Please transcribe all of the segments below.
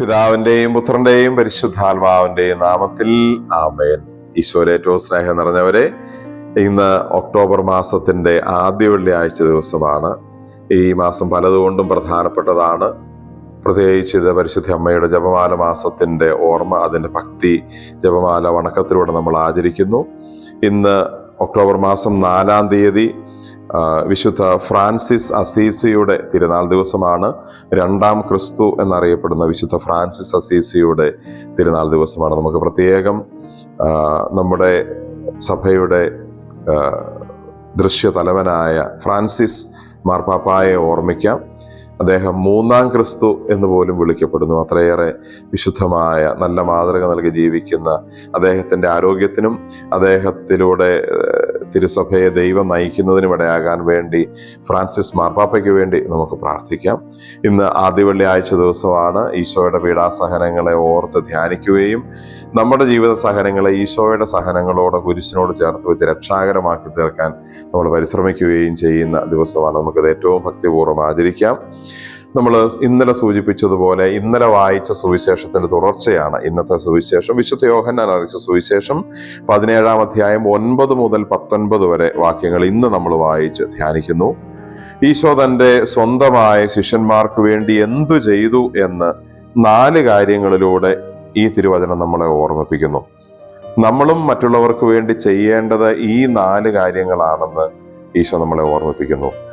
പിതാവിന്റെയും പുത്രന്റെയും പരിശുദ്ധാത്മാവിന്റെയും നാമത്തിൽ ആമേൻ. ഈശോയുടെ ഏറ്റവും സ്നേഹം നിറഞ്ഞവരെ ഇന്ന് ഒക്ടോബർ മാസത്തിന്റെ ആദ്യ വെള്ളിയാഴ്ച ദിവസമാണ്. ഈ മാസം പലതുകൊണ്ടും പ്രധാനപ്പെട്ടതാണ്. പ്രത്യേകിച്ച് ഇത് പരിശുദ്ധ അമ്മയുടെ ജപമാല മാസത്തിന്റെ ഓർമ്മ അതിന്റെ ഭക്തി ജപമാല വണക്കത്തിലൂടെ നമ്മൾ ആചരിക്കുന്നു. ഇന്ന് ഒക്ടോബർ മാസം നാലാം തീയതി വിശുദ്ധ ഫ്രാൻസിസ് അസീസിയുടെ തിരുനാൾ ദിവസമാണ്. രണ്ടാം ക്രിസ്തു എന്നറിയപ്പെടുന്ന വിശുദ്ധ ഫ്രാൻസിസ് അസീസിയുടെ തിരുനാൾ ദിവസമാണ്. നമുക്ക് പ്രത്യേകം നമ്മുടെ സഭയുടെ ദൃശ്യ തലവനായ ഫ്രാൻസിസ് മാർപ്പാപ്പായെ ഓർമ്മിക്കാം. അദ്ദേഹം മൂന്നാം ക്രിസ്തു എന്ന് പോലും വിളിക്കപ്പെടുന്നു. അത്രയേറെ വിശുദ്ധമായ നല്ല മാതൃക നൽകി ജീവിക്കുന്ന അദ്ദേഹത്തിന്റെ ആരോഗ്യത്തിനും അദ്ദേഹത്തിലൂടെ തിരുസഭയെ ദൈവം നയിക്കുന്നതിനും ഇടയാകാൻ വേണ്ടി ഫ്രാൻസിസ് മാർപ്പാപ്പയ്ക്ക് വേണ്ടി നമുക്ക് പ്രാർത്ഥിക്കാം. ഇന്ന് ആദ്യ വെള്ളിയാഴ്ച ദിവസമാണ് ഈശോയുടെ പീഡാസഹനങ്ങളെ ഓർത്ത് ധ്യാനിക്കുകയും നമ്മുടെ ജീവിത സഹനങ്ങളെ ഈശോയുടെ സഹനങ്ങളോട് കുരിശിനോട് ചേർത്ത് വെച്ച് രക്ഷാകരമാക്കി തീർക്കാൻ നമ്മൾ പരിശ്രമിക്കുകയും ചെയ്യുന്ന ദിവസമാണ്. നമുക്കത് ഏറ്റവും ഭക്തിപൂർവം ആചരിക്കാം. നമ്മൾ ഇന്നലെ സൂചിപ്പിച്ചതുപോലെ ഇന്നലെ വായിച്ച സുവിശേഷത്തിന്റെ തുടർച്ചയാണ് ഇന്നത്തെ സുവിശേഷം. വിശുദ്ധ യോഹന്നാൻ അറിയിച്ച സുവിശേഷം പതിനേഴാം അധ്യായം ഒൻപത് മുതൽ പത്തൊൻപത് വരെ വാക്യങ്ങൾ ഇന്ന് നമ്മൾ വായിച്ച് ധ്യാനിക്കുന്നു. ഈശോ തന്റെ സ്വന്തമായ ശിഷ്യന്മാർക്ക് വേണ്ടി എന്തു ചെയ്തു എന്ന് നാല് കാര്യങ്ങളിലൂടെ ഈ തിരുവചനം നമ്മളെ ഓർമ്മിപ്പിക്കുന്നു. നമ്മളും മറ്റുള്ളവർക്ക് വേണ്ടി ചെയ്യേണ്ടത് ഈ നാല് കാര്യങ്ങളാണെന്ന് ഈശോ നമ്മളെ ഓർമ്മിപ്പിക്കുന്നു.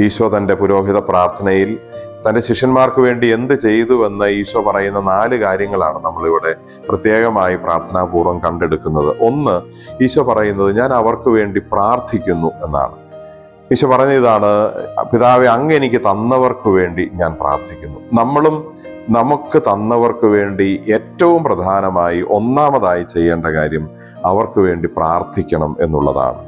ഈശോ തന്റെ പുരോഹിത പ്രാർത്ഥനയിൽ തന്റെ ശിഷ്യന്മാർക്ക് വേണ്ടി എന്ത് ചെയ്തു എന്ന് ഈശോ പറയുന്ന നാല് കാര്യങ്ങളാണ് നമ്മളിവിടെ പ്രത്യേകമായി പ്രാർത്ഥനാപൂർവം കണ്ടെടുക്കുന്നത്. ഒന്ന് ഈശോ പറയുന്നത് ഞാൻ അവർക്ക് വേണ്ടി പ്രാർത്ഥിക്കുന്നു എന്നാണ്. ഈശോ പറഞ്ഞ ഇതാണ് പിതാവെ അങ്ങ് എനിക്ക് തന്നവർക്ക് വേണ്ടി ഞാൻ പ്രാർത്ഥിക്കുന്നു. നമ്മളും നമുക്ക് തന്നവർക്ക് വേണ്ടി ഏറ്റവും പ്രധാനമായി ഒന്നാമതായി ചെയ്യേണ്ട കാര്യം അവർക്ക് വേണ്ടി പ്രാർത്ഥിക്കണം എന്നുള്ളതാണ്.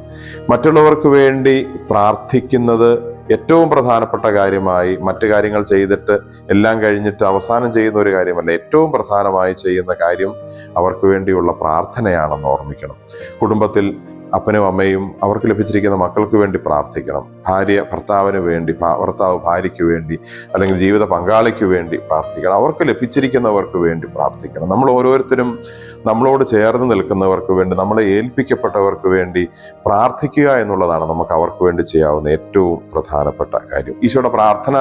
മറ്റുള്ളവർക്ക് വേണ്ടി പ്രാർത്ഥിക്കുന്നത് ഏറ്റവും പ്രധാനപ്പെട്ട കാര്യമായി മറ്റു കാര്യങ്ങൾ ചെയ്തിട്ട് എല്ലാം കഴിഞ്ഞിട്ട് അവസാനം ചെയ്യുന്ന ഒരു കാര്യമല്ല ഏറ്റവും പ്രധാനമായി ചെയ്യുന്ന കാര്യം അവർക്ക് വേണ്ടിയുള്ള പ്രാർത്ഥനയാണെന്ന് ഓർമ്മിക്കണം. കുടുംബത്തിൽ അപ്പനും അമ്മയും അവർക്ക് ലഭിച്ചിരിക്കുന്ന മക്കൾക്ക് വേണ്ടി പ്രാർത്ഥിക്കണം. ഭാര്യ ഭർത്താവിന് വേണ്ടി ഭർത്താവ് ഭാര്യയ്ക്ക് വേണ്ടി അല്ലെങ്കിൽ ജീവിത പങ്കാളിക്ക് വേണ്ടി പ്രാർത്ഥിക്കണം. അവർക്ക് ലഭിച്ചിരിക്കുന്നവർക്ക് വേണ്ടി പ്രാർത്ഥിക്കണം. നമ്മൾ ഓരോരുത്തരും നമ്മളോട് ചേർന്ന് നിൽക്കുന്നവർക്ക് വേണ്ടി നമ്മളെ ഏൽപ്പിക്കപ്പെട്ടവർക്ക് വേണ്ടി പ്രാർത്ഥിക്കുക എന്നുള്ളതാണ് നമുക്ക് അവർക്ക് വേണ്ടി ചെയ്യാവുന്ന ഏറ്റവും പ്രധാനപ്പെട്ട കാര്യം. ഈശോയുടെ പ്രാർത്ഥന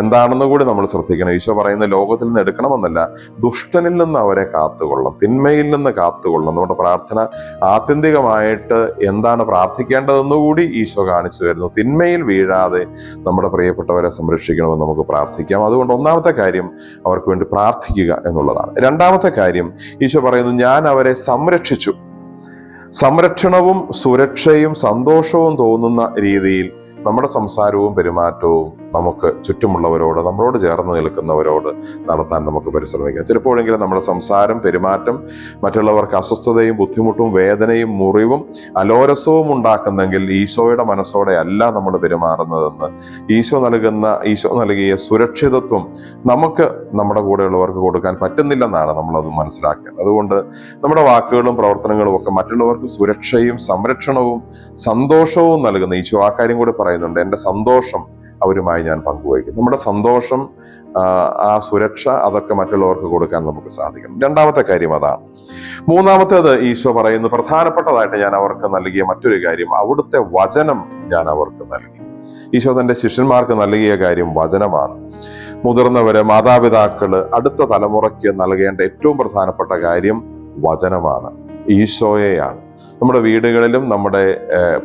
എന്താണെന്ന് കൂടി നമ്മൾ ശ്രദ്ധിക്കണം. ഈശോ പറയുന്ന ലോകത്തിൽ നിന്ന് എടുക്കണമെന്നല്ല ദുഷ്ടനിൽ നിന്ന് അവരെ കാത്തുകൊള്ളണം തിന്മയിൽ നിന്ന് കാത്തുകൊള്ളണം. നമ്മുടെ പ്രാർത്ഥന ആത്യന്തികമായിട്ട് എന്താണ് പ്രാർത്ഥിക്കേണ്ടതെന്ന് കൂടി ഈശോ കാണിച്ചു തരുന്നു. തിന്മയിൽ വീഴാതെ നമ്മുടെ പ്രിയപ്പെട്ടവരെ സംരക്ഷിക്കണമെന്ന് നമുക്ക് പ്രാർത്ഥിക്കാം. അതുകൊണ്ട് ഒന്നാമത്തെ കാര്യം അവർക്ക് വേണ്ടി പ്രാർത്ഥിക്കുക എന്നുള്ളതാണ്. രണ്ടാമത്തെ കാര്യം ഈശോ പറയുന്നു ഞാൻ അവരെ സംരക്ഷിച്ചു. സംരക്ഷണവും സുരക്ഷയും സന്തോഷവും തോന്നുന്ന രീതിയിൽ നമ്മുടെ സംസാരവും പെരുമാറ്റവും നമുക്ക് ചുറ്റുമുള്ളവരോട് നമ്മളോട് ചേർന്ന് നിൽക്കുന്നവരോട് നടത്താൻ നമുക്ക് പരിശ്രമിക്കാം. ചിലപ്പോഴെങ്കിലും നമ്മുടെ സംസാരം പെരുമാറ്റം മറ്റുള്ളവർക്ക് അസ്വസ്ഥതയും ബുദ്ധിമുട്ടും വേദനയും മുറിവും അലോരസവും ഉണ്ടാക്കുന്നെങ്കിൽ ഈശോയുടെ മനസ്സോടെ അല്ല നമ്മൾ പെരുമാറുന്നതെന്ന് ഈശോ നൽകുന്ന ഈശോ നൽകിയ സുരക്ഷിതത്വം നമുക്ക് നമ്മുടെ കൂടെയുള്ളവർക്ക് കൊടുക്കാൻ പറ്റുന്നില്ലെന്നാണ് നമ്മളത് മനസ്സിലാക്കേണ്ടത്. അതുകൊണ്ട് നമ്മുടെ വാക്കുകളും പ്രവർത്തനങ്ങളും ഒക്കെ മറ്റുള്ളവർക്ക് സുരക്ഷയും സംരക്ഷണവും സന്തോഷവും നൽകുന്ന ഈശോ ആ കാര്യം കൂടി പറയുന്നുണ്ട് എന്റെ സന്തോഷം അവരുമായി ഞാൻ പങ്കുവയ്ക്കും. നമ്മുടെ സന്തോഷം ആ, സുരക്ഷ അതൊക്കെ മറ്റുള്ളവർക്ക് കൊടുക്കാൻ നമുക്ക് സാധിക്കണം. രണ്ടാമത്തെ കാര്യം അതാണ്. മൂന്നാമത്തേത് ഈശോ പറയുന്നു പ്രധാനപ്പെട്ടതായിട്ട് ഞാൻ അവർക്ക് നൽകിയ മറ്റൊരു കാര്യം അവിടുത്തെ വചനം ഞാൻ അവർക്ക് നൽകി. ഈശോ തന്റെ ശിഷ്യന്മാർക്ക് നൽകിയ കാര്യം വചനമാണ്. മുതിർന്നവര് മാതാപിതാക്കൾ അടുത്ത തലമുറയ്ക്ക് നൽകേണ്ട ഏറ്റവും പ്രധാനപ്പെട്ട കാര്യം വചനമാണ്. ഈശോയെയാണ്. നമ്മുടെ വീടുകളിലും നമ്മുടെ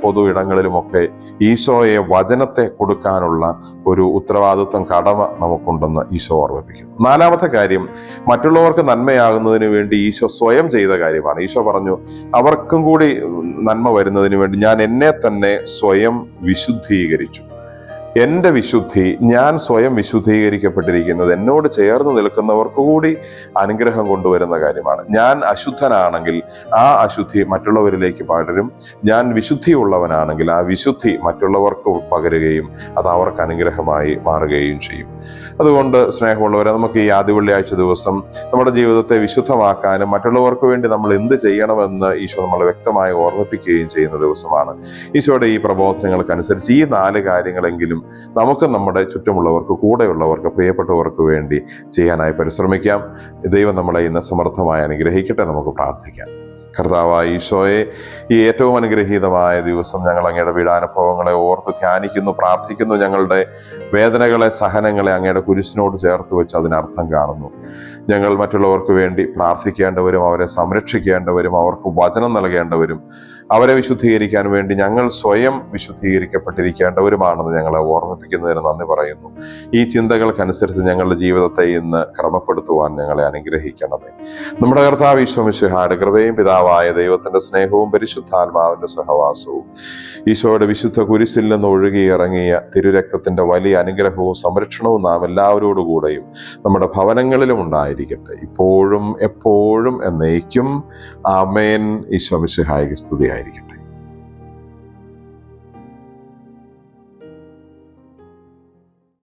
പൊതു ഇടങ്ങളിലുമൊക്കെ ഈശോയെ വചനത്തെ കൊടുക്കാനുള്ള ഒരു ഉത്തരവാദിത്വം കടമ നമുക്കുണ്ടെന്ന് ഈശോ ഓർമ്മിപ്പിക്കുന്നു. നാലാമത്തെ കാര്യം മറ്റുള്ളവർക്ക് നന്മയാകുന്നതിന് വേണ്ടി ഈശോ സ്വയം ചെയ്ത കാര്യമാണ്. ഈശോ പറഞ്ഞു അവർക്കും കൂടി നന്മ വരുന്നതിന് വേണ്ടി ഞാൻ എന്നെ തന്നെ സ്വയം വിശുദ്ധീകരിച്ചു. എന്റെ വിശുദ്ധി ഞാൻ സ്വയം വിശുദ്ധീകരിക്കപ്പെട്ടിരിക്കുന്നത് എന്നോട് ചേർന്ന് നിൽക്കുന്നവർക്ക് കൂടി അനുഗ്രഹം കൊണ്ടുവരുന്ന കാര്യമാണ്. ഞാൻ അശുദ്ധനാണെങ്കിൽ ആ അശുദ്ധി മറ്റുള്ളവരിലേക്ക് പകരും. ഞാൻ വിശുദ്ധിയുള്ളവനാണെങ്കിൽ ആ വിശുദ്ധി മറ്റുള്ളവർക്ക് പകരുകയും അത് അവർക്ക് അനുഗ്രഹമായി മാറുകയും ചെയ്യും. അതുകൊണ്ട് സ്നേഹമുള്ളവരെ നമുക്ക് ഈ ആദ്യ വെള്ളിയാഴ്ച ദിവസം നമ്മുടെ ജീവിതത്തെ വിശുദ്ധമാക്കാനും മറ്റുള്ളവർക്ക് വേണ്ടി നമ്മൾ എന്ത് ചെയ്യണമെന്ന് ഈശോ നമ്മളെ വ്യക്തമായി ഓർമ്മിപ്പിക്കുകയും ചെയ്യുന്ന ദിവസമാണ്. ഈശോയുടെ ഈ പ്രബോധനങ്ങൾക്കനുസരിച്ച് ഈ നാല് കാര്യങ്ങളെങ്കിലും നമുക്ക് നമ്മുടെ ചുറ്റുമുള്ളവർക്ക് കൂടെയുള്ളവർക്ക് പ്രിയപ്പെട്ടവർക്ക് വേണ്ടി ചെയ്യാനായി പരിശ്രമിക്കാം. ദൈവം നമ്മളെ ഇന്ന് സമർത്ഥമായി അനുഗ്രഹിക്കട്ടെ. നമുക്ക് പ്രാർത്ഥിക്കാം. കർത്താവായ ഈശോയെ ഈ ഏറ്റവും അനുഗ്രഹീതമായ ദിവസം ഞങ്ങൾ അങ്ങയുടെ വീടാനുഭവങ്ങളെ ഓർത്ത് ധ്യാനിക്കുന്നു പ്രാർത്ഥിക്കുന്നു ഞങ്ങളുടെ വേദനകളെ സഹനങ്ങളെ അങ്ങയുടെ കുരിശിനോട് ചേർത്ത് വെച്ച് അതിനർത്ഥം കാണുന്നു. ഞങ്ങൾ മറ്റുള്ളവർക്ക് വേണ്ടി പ്രാർത്ഥിക്കേണ്ടവരും അവരെ സംരക്ഷിക്കേണ്ടവരും അവർക്ക് വചനം നൽകേണ്ടവരും അവരെ വിശുദ്ധീകരിക്കാൻ വേണ്ടി ഞങ്ങൾ സ്വയം വിശുദ്ധീകരിക്കപ്പെട്ടിരിക്കേണ്ടവരുമാണെന്ന് ഞങ്ങളെ ഓർമ്മിപ്പിക്കുന്നതിന് നന്ദി പറയുന്നു. ഈ ചിന്തകൾക്കനുസരിച്ച് ഞങ്ങളുടെ ജീവിതത്തെ ഇന്ന് ക്രമപ്പെടുത്തുവാൻ ഞങ്ങളെ അനുഗ്രഹിക്കണമേ. നമ്മുടെ കർത്താവ് ഈശോമിശിഹായുടെ കൃപയും പിതാവായ ദൈവത്തിന്റെ സ്നേഹവും പരിശുദ്ധാത്മാവിന്റെ സഹവാസവും ഈശോയുടെ വിശുദ്ധ കുരിശിൽ നിന്ന് ഒഴുകിയിറങ്ങിയ തിരുരക്തത്തിന്റെ വലിയ അനുഗ്രഹവും സംരക്ഷണവും നാം എല്ലാവരോടുകൂടെയും നമ്മുടെ ഭവനങ്ങളിലും ഉണ്ടായിരിക്കട്ടെ. ഇപ്പോഴും എപ്പോഴും എന്നേക്കും ആമേൻ. ഈശോമിശിഹായിക്ക് Society.